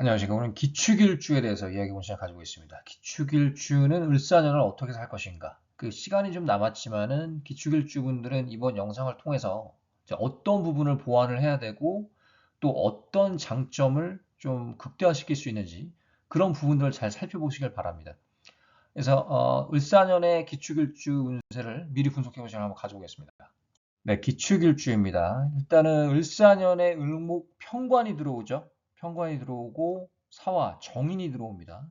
안녕하십니까. 오늘 기축일주에 대해서 이야기 본 시간 가지고 있습니다. 기축일주는 을사년을 어떻게 살 것인가. 그 시간이 좀 남았지만은 기축일주 분들은 이번 영상을 통해서 어떤 부분을 보완을 해야 되고 또 어떤 장점을 좀 극대화시킬 수 있는지 그런 부분들을 잘 살펴보시길 바랍니다. 그래서 어, 을사년의 기축일주 운세를 미리 분석해 보시는 한번 가져보겠습니다. 네, 기축일주입니다. 일단은 을사년에 을목 평관이 들어오죠. 평관이 들어오고 사화, 정인이 들어옵니다.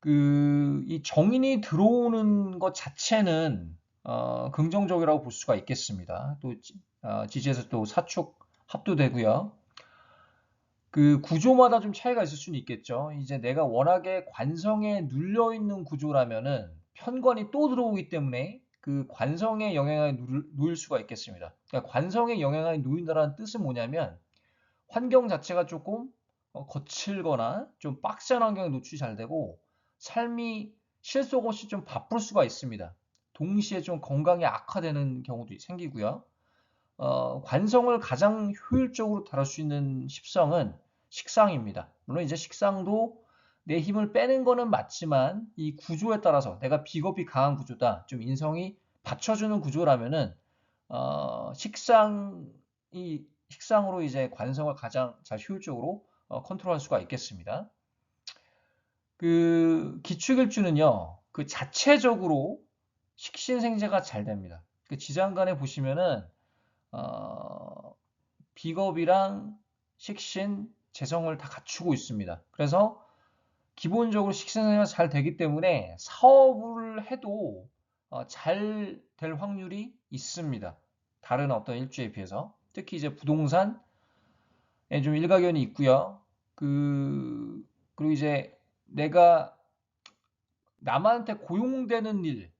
그, 이 정인이 들어오는 것 자체는 어, 긍정적이라고 볼 수가 있겠습니다. 또 어, 지지에서 또 사축 합도 되고요. 그 구조마다 좀 차이가 있을 수는 있겠죠. 이제 내가 워낙에 관성에 눌려 있는 구조라면은 편관이 또 들어오기 때문에 그 관성의 영향에 놓일 수가 있겠습니다. 그러니까 관성의 영향에 놓인다는 뜻은 뭐냐면 환경 자체가 조금 어, 거칠거나 좀 빡센 환경에 노출이 잘 되고 삶이 실속 없이 좀 바쁠 수가 있습니다. 동시에 좀 건강이 악화되는 경우도 생기고요. 어, 관성을 가장 효율적으로 다룰 수 있는 십성은 식상입니다. 물론 이제 식상도 내 힘을 빼는 거는 맞지만 이 구조에 따라서 내가 비겁이 강한 구조다, 좀 인성이 받쳐주는 구조라면은 어, 식상이 식상으로 이제 관성을 가장 잘 효율적으로 어, 컨트롤할 수가 있겠습니다. 그 기축일주는요, 그 자체적으로 식신생재가 잘 됩니다. 그 지장간에 보시면은 어, 비겁이랑 식신, 재성을 다 갖추고 있습니다. 그래서 기본적으로 식신생재가 잘 되기 때문에 사업을 해도 어, 잘될 확률이 있습니다. 다른 어떤 일주에 비해서. 특히 이제 부동산에 좀 일가견이 있고요. 그 그리고 이제 내가 남한테 고용되는 일,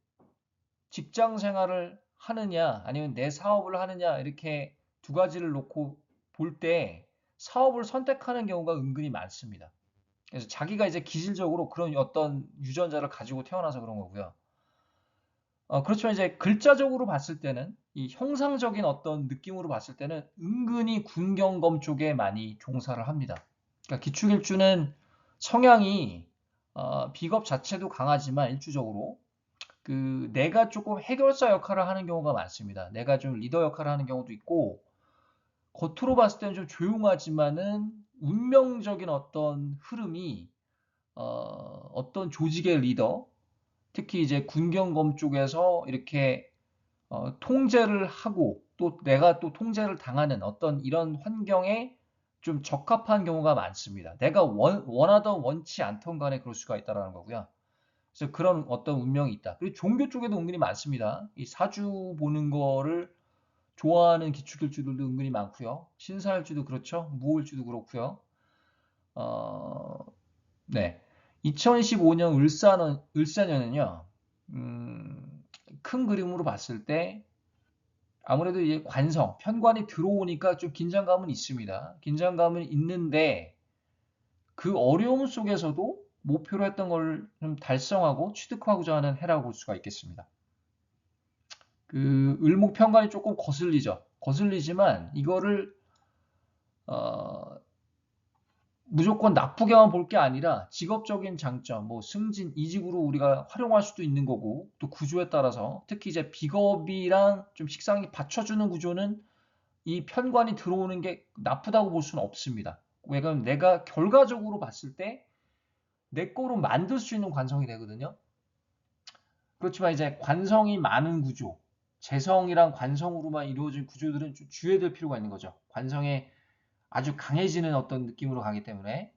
직장 생활을 하느냐, 아니면 내 사업을 하느냐, 이렇게 두 가지를 놓고 볼 때 사업을 선택하는 경우가 은근히 많습니다. 그래서 자기가 이제 기질적으로 그런 어떤 유전자를 가지고 태어나서 그런 거고요. 어, 그렇지만 이제 글자적으로 봤을 때는 이 형상적인 어떤 느낌으로 봤을 때는 은근히 군경검 쪽에 많이 종사를 합니다. 그러니까 기축일주는 성향이 어, 비겁 자체도 강하지만 일주적으로 그 내가 조금 해결사 역할을 하는 경우가 많습니다. 내가 좀 리더 역할을 하는 경우도 있고 겉으로 봤을 때는 좀 조용하지만은 운명적인 어떤 흐름이 어, 어떤 조직의 리더 특히 이제 군경검 쪽에서 이렇게 어, 통제를 하고 또 내가 또 통제를 당하는 어떤 이런 환경에 좀 적합한 경우가 많습니다. 내가 원, 원하던 원치 않던 간에 그럴 수가 있다는 거고요. 그래서 그런 어떤 운명이 있다. 그리고 종교 쪽에도 은근히 많습니다. 이 사주 보는 거를 좋아하는 기축일주들도 은근히 많고요. 신사일주도 그렇죠. 무월주도 그렇고요. 어, 네. 2015년 을사년, 을사년은요. 음, 큰 그림으로 봤을 때 아무래도 이제 관성, 편관이 들어오니까 좀 긴장감은 있습니다. 긴장감은 있는데 그 어려움 속에서도 목표로 했던 걸 좀 달성하고 취득하고자 하는 해라고 볼 수가 있겠습니다. 그 을목 편관이 조금 거슬리죠. 거슬리지만 이거를 어, 무조건 나쁘게만 볼 게 아니라 직업적인 장점, 뭐 승진, 이직으로 우리가 활용할 수도 있는 거고 또 구조에 따라서 특히 이제 비겁이랑 좀 식상이 받쳐주는 구조는 이 편관이 들어오는 게 나쁘다고 볼 수는 없습니다. 왜냐하면 내가 결과적으로 봤을 때 내 거로 만들 수 있는 관성이 되거든요. 그렇지만 이제 관성이 많은 구조, 재성이랑 관성으로만 이루어진 구조들은 좀 주의해야 될 필요가 있는 거죠. 관성의 아주 강해지는 어떤 느낌으로 가기 때문에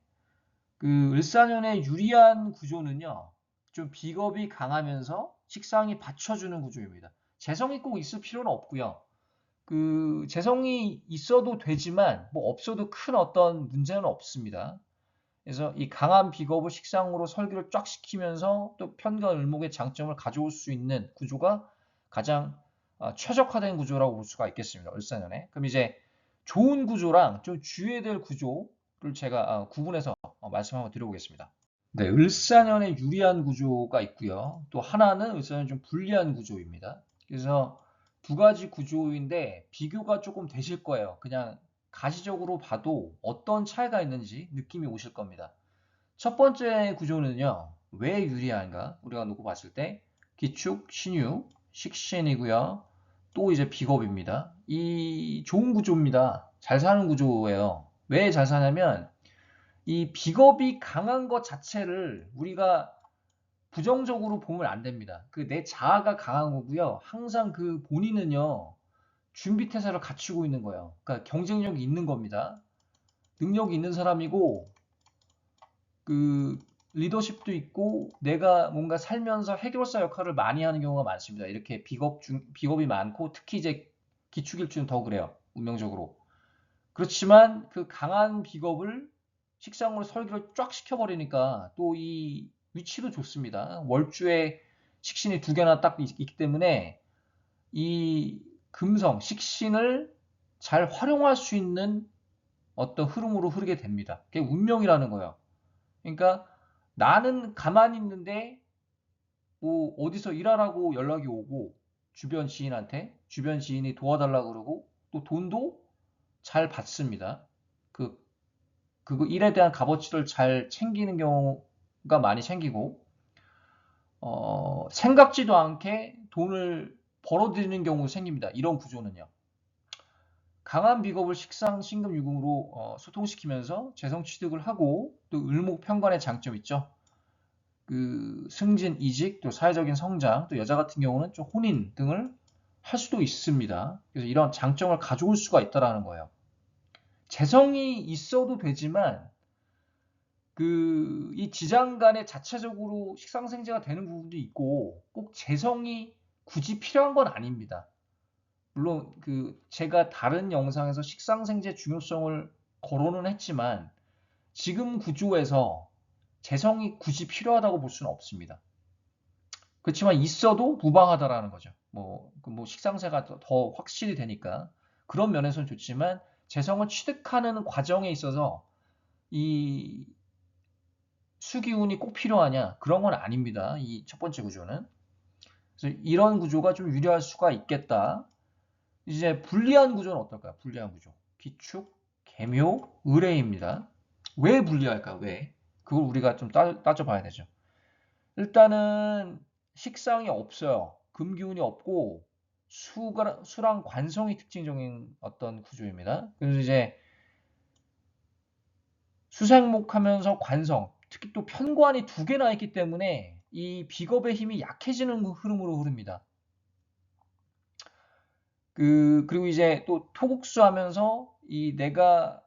그 을사년의 유리한 구조는요. 좀 비겁이 강하면서 식상이 받쳐주는 구조입니다. 재성이 꼭 있을 필요는 없고요. 그 재성이 있어도 되지만 뭐 없어도 큰 어떤 문제는 없습니다. 그래서 이 강한 비겁을 식상으로 설계를 쫙 시키면서 또 편과 을목의 장점을 가져올 수 있는 구조가 가장 어, 최적화된 구조라고 볼 수가 있겠습니다. 을사년에. 그럼 이제 좋은 구조랑 좀 주의해야 될 구조를 제가 아, 구분해서 어, 말씀 한번 드려보겠습니다. 네, 을사년에 유리한 구조가 있고요. 또 하나는 을사년 좀 불리한 구조입니다. 그래서 두 가지 구조인데 비교가 조금 되실 거예요. 그냥 가시적으로 봐도 어떤 차이가 있는지 느낌이 오실 겁니다. 첫 번째 구조는요. 왜 유리한가? 우리가 놓고 봤을 때 기축, 신유, 식신이고요. 또 이제 비겁입니다. 이 좋은 구조입니다. 잘 사는 구조예요. 왜 잘 사냐면 이 비겁이 강한 것 자체를 우리가 부정적으로 보면 안 됩니다. 그 내 자아가 강한 거고요. 항상 그 본인은요. 준비 태세를 갖추고 있는 거예요. 그러니까 경쟁력이 있는 겁니다. 능력이 있는 사람이고 그 리더십도 있고 내가 뭔가 살면서 해결사 역할을 많이 하는 경우가 많습니다. 이렇게 비겁 중 비겁이 많고 특히 이제 기축일주는 더 그래요. 운명적으로. 그렇지만 그 강한 비겁을 식상으로 설계를 쫙 시켜버리니까 또 이 위치도 좋습니다. 월주에 식신이 두 개나 딱 있- 있기 때문에 이 금성, 식신을 잘 활용할 수 있는 어떤 흐름으로 흐르게 됩니다. 그게 운명이라는 거예요. 그러니까 나는 가만히 있는데 뭐 어디서 일하라고 연락이 오고 주변 지인한테 주변 지인이 도와달라고 그러고 또 돈도 잘 받습니다. 그 그거 일에 대한 값어치를 잘 챙기는 경우가 많이 생기고 어, 생각지도 않게 돈을 벌어들이는 경우가 생깁니다. 이런 구조는요. 강한 비겁을 식상, 신금, 유금으로 어, 소통시키면서 재성 취득을 하고 또 을목 편관의 장점 있죠. 그 승진, 이직, 또 사회적인 성장, 또 여자 같은 경우는 좀 혼인 등을 할 수도 있습니다. 그래서 이런 장점을 가져올 수가 있다라는 거예요. 재성이 있어도 되지만 그 이 지장 간에 자체적으로 식상생재가 되는 부분도 있고 꼭 재성이 굳이 필요한 건 아닙니다. 물론 그 제가 다른 영상에서 식상생재 중요성을 거론은 했지만 지금 구조에서 재성이 굳이 필요하다고 볼 수는 없습니다. 그렇지만 있어도 무방하다라는 거죠. 뭐, 그뭐 식상세가 더- 더 확실히 되니까 그런 면에서는 좋지만 재성을 취득하는 과정에 있어서 이 수기운이 꼭 필요하냐? 그런 건 아닙니다. 이 첫 번째 구조는. 그래서 이런 구조가 좀 유리할 수가 있겠다. 이제 불리한 구조는 어떨까요? 불리한 구조. 기축, 개묘, 의뢰입니다. 왜 불리할까? 왜? 그걸 우리가 좀 따, 따져봐야 되죠. 일단은 식상이 없어요. 금기운이 없고 수가, 수랑 관성이 특징적인 어떤 구조입니다. 그래서 이제 수생목 하면서 관성, 특히 또 편관이 두 개나 있기 때문에 이 비겁의 힘이 약해지는 흐름으로 흐릅니다. 그, 그리고 이제 또 토국수 하면서 이 내가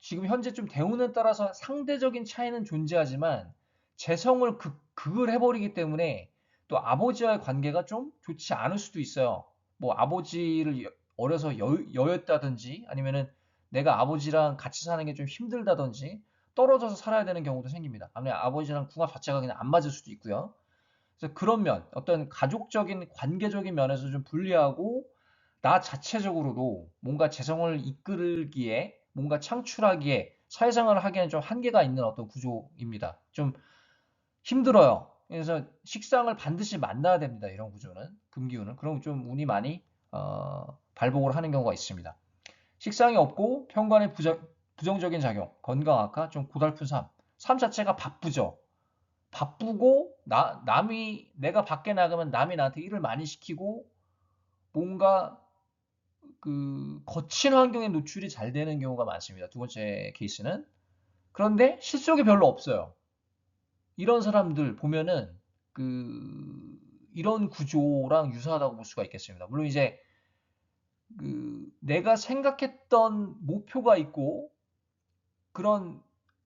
지금 현재 좀 대운에 따라서 상대적인 차이는 존재하지만 재성을 극, 극을 해버리기 때문에 또 아버지와의 관계가 좀 좋지 않을 수도 있어요. 뭐 아버지를 여- 어려서 여, 여였다든지 아니면은 내가 아버지랑 같이 사는 게 좀 힘들다든지 떨어져서 살아야 되는 경우도 생깁니다. 아니면 아버지랑 궁합 자체가 그냥 안 맞을 수도 있고요. 그래서 그런 면, 어떤 가족적인 관계적인 면에서 좀 불리하고 나 자체적으로도 뭔가 재성을 이끌기에 뭔가 창출하기에 사회생활을 하기에는 좀 한계가 있는 어떤 구조입니다. 좀 힘들어요. 그래서 식상을 반드시 만나야 됩니다. 이런 구조는 금기운은 그럼 좀 운이 많이 어, 발복을 하는 경우가 있습니다. 식상이 없고 편관의 부정, 부정적인 작용, 건강 악화, 좀 고달픈 삶. 삶 자체가 바쁘죠. 바쁘고 나, 남이 내가 밖에 나가면 남이 나한테 일을 많이 시키고 뭔가 그 거친 환경에 노출이 잘 되는 경우가 많습니다. 두 번째 케이스는 그런데 실속이 별로 없어요. 이런 사람들 보면은 그 이런 구조랑 유사하다고 볼 수가 있겠습니다. 물론 이제 그 내가 생각했던 목표가 있고 그런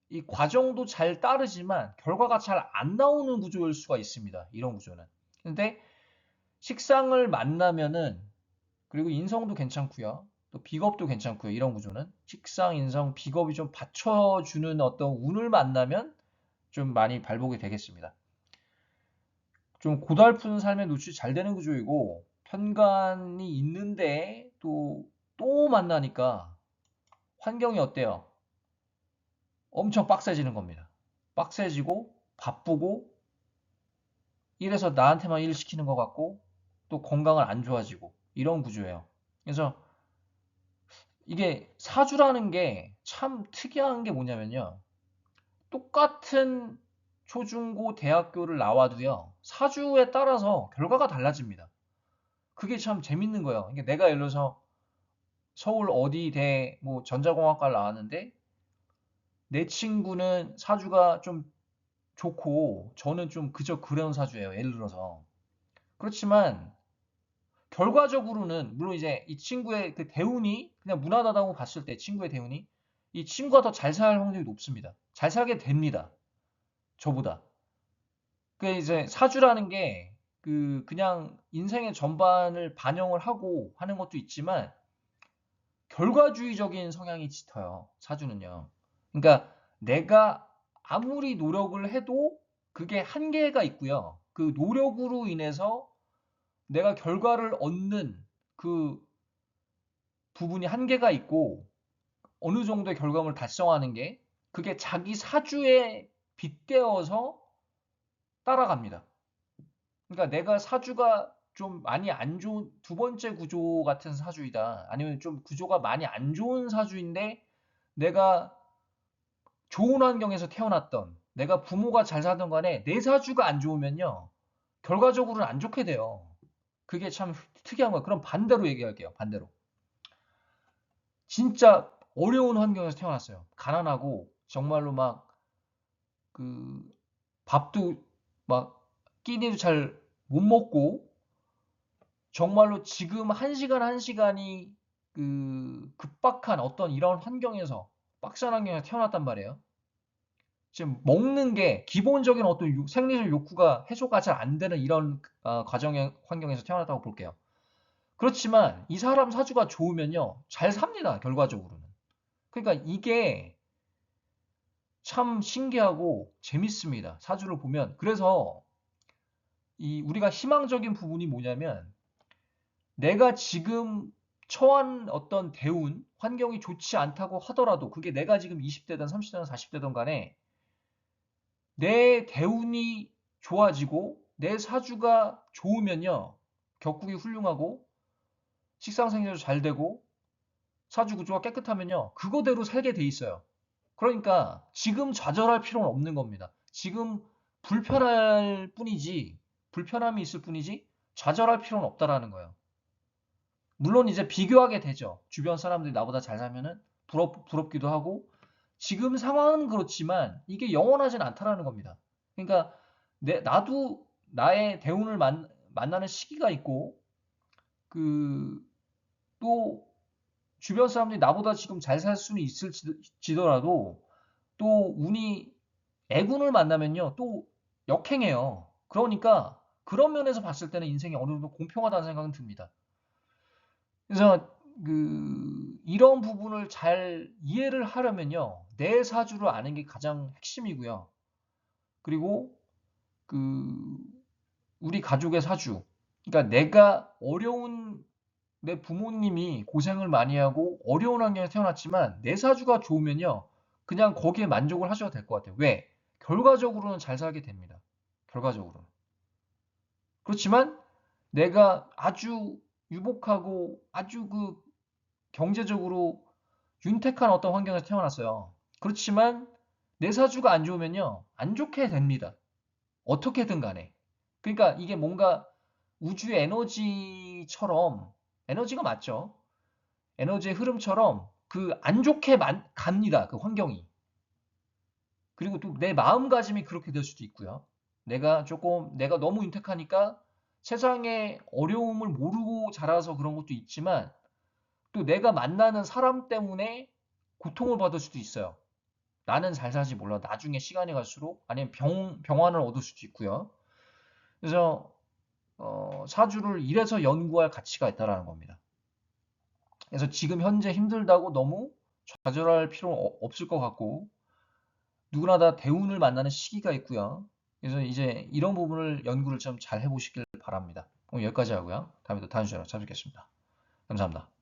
이 과정도 잘 따르지만 결과가 잘 안 나오는 구조일 수가 있습니다. 이런 구조는. 근데 식상을 만나면은 그리고 인성도 괜찮고요. 또 비겁도 괜찮고요. 이런 구조는 식상, 인성, 비겁이 좀 받쳐주는 어떤 운을 만나면 좀 많이 발복이 되겠습니다. 좀 고달픈 삶에 노출이 잘 되는 구조이고 편관이 있는데 또, 또 만나니까 환경이 어때요? 엄청 빡세지는 겁니다. 빡세지고 바쁘고 이래서 나한테만 일 시키는 것 같고 또 건강을 안 좋아지고 이런 구조예요. 그래서 이게 사주라는 게 참 특이한 게 뭐냐면요. 똑같은 초중고 대학교를 나와도요. 사주에 따라서 결과가 달라집니다. 그게 참 재밌는 거예요. 그러니까 내가 예를 들어서 서울 어디 대 뭐 전자공학과를 나왔는데 내 친구는 사주가 좀 좋고 저는 좀 그저 그런 사주예요. 예를 들어서. 그렇지만 결과적으로는 물론 이제 이 친구의 그 대운이 그냥 무난하다고 봤을 때 친구의 대운이 이 친구가 더 잘 살 확률이 높습니다. 잘 살게 됩니다. 저보다. 그 이제 사주라는 게 그 그냥 인생의 전반을 반영을 하고 하는 것도 있지만 결과주의적인 성향이 짙어요. 사주는요. 그러니까 내가 아무리 노력을 해도 그게 한계가 있고요. 그 노력으로 인해서 내가 결과를 얻는 그 부분이 한계가 있고 어느 정도의 결과물을 달성하는 게 그게 자기 사주에 빗대어서 따라갑니다. 그러니까 내가 사주가 좀 많이 안 좋은 두 번째 구조 같은 사주이다. 아니면 좀 구조가 많이 안 좋은 사주인데 내가 좋은 환경에서 태어났던 내가 부모가 잘 살던 간에 내 사주가 안 좋으면요. 결과적으로는 안 좋게 돼요. 그게 참 특이한 거예요. 그럼 반대로 얘기할게요. 반대로. 진짜 어려운 환경에서 태어났어요. 가난하고 정말로 막 그 밥도 막 끼니도 잘 못 먹고 정말로 지금 한 시간 한 시간이 그 급박한 어떤 이런 환경에서 빡센 환경에서 태어났단 말이에요. 지금 먹는 게 기본적인 어떤 유- 생리적 욕구가 해소가 잘 안 되는 이런 어, 과정의 환경에서 태어났다고 볼게요. 그렇지만 이 사람 사주가 좋으면요. 잘 삽니다. 결과적으로는. 그러니까 이게 참 신기하고 재밌습니다. 사주를 보면. 그래서 이 우리가 희망적인 부분이 뭐냐면 내가 지금 처한 어떤 대운, 환경이 좋지 않다고 하더라도 그게 내가 지금 20대든 30대든 40대든 간에 내 대운이 좋아지고 내 사주가 좋으면요. 격국이 훌륭하고 식상생활도 잘 되고 사주 구조가 깨끗하면요. 그거대로 살게 돼 있어요. 그러니까 지금 좌절할 필요는 없는 겁니다. 지금 불편할 뿐이지 불편함이 있을 뿐이지 좌절할 필요는 없다라는 거예요. 물론 이제 비교하게 되죠. 주변 사람들이 나보다 잘 살면은 부럽, 부럽기도 하고 지금 상황은 그렇지만 이게 영원하진 않다라는 겁니다. 그러니까 내, 나도 나의 대운을 만, 만나는 시기가 있고 그 또 주변 사람들이 나보다 지금 잘 살 수는 있을지더라도 또 운이 애군을 만나면요 또 역행해요. 그러니까 그런 면에서 봤을 때는 인생이 어느 정도 공평하다는 생각은 듭니다. 그래서 그 이런 부분을 잘 이해를 하려면요 내 사주를 아는 게 가장 핵심이고요. 그리고 그 우리 가족의 사주, 그러니까 내가 어려운 내 부모님이 고생을 많이 하고 어려운 환경에 태어났지만 내 사주가 좋으면요 그냥 거기에 만족을 하셔도 될 것 같아요. 왜? 결과적으로는 잘 살게 됩니다. 결과적으로는. 그렇지만 내가 아주 유복하고 아주 그 경제적으로 윤택한 어떤 환경에서 태어났어요. 그렇지만 내 사주가 안 좋으면요. 안 좋게 됩니다. 어떻게든 간에. 그러니까 이게 뭔가 우주의 에너지처럼 에너지가 맞죠. 에너지의 흐름처럼 그 안 좋게 만- 갑니다. 그 환경이. 그리고 또 내 마음가짐이 그렇게 될 수도 있고요. 내가 조금 내가 너무 윤택하니까 세상의 어려움을 모르고 자라서 그런 것도 있지만 또 내가 만나는 사람 때문에 고통을 받을 수도 있어요. 나는 잘 살지 몰라. 나중에 시간이 갈수록 아니면 병, 병환을 얻을 수도 있고요. 그래서 어, 사주를 이래서 연구할 가치가 있다라는 겁니다. 그래서 지금 현재 힘들다고 너무 좌절할 필요는 어- 없을 것 같고 누구나 다 대운을 만나는 시기가 있고요. 그래서 이제 이런 부분을 연구를 좀 잘 해보시길 바랍니다. 오늘 여기까지 하고요. 다음에 또 다음 시간에 찾아뵙겠습니다. 감사합니다.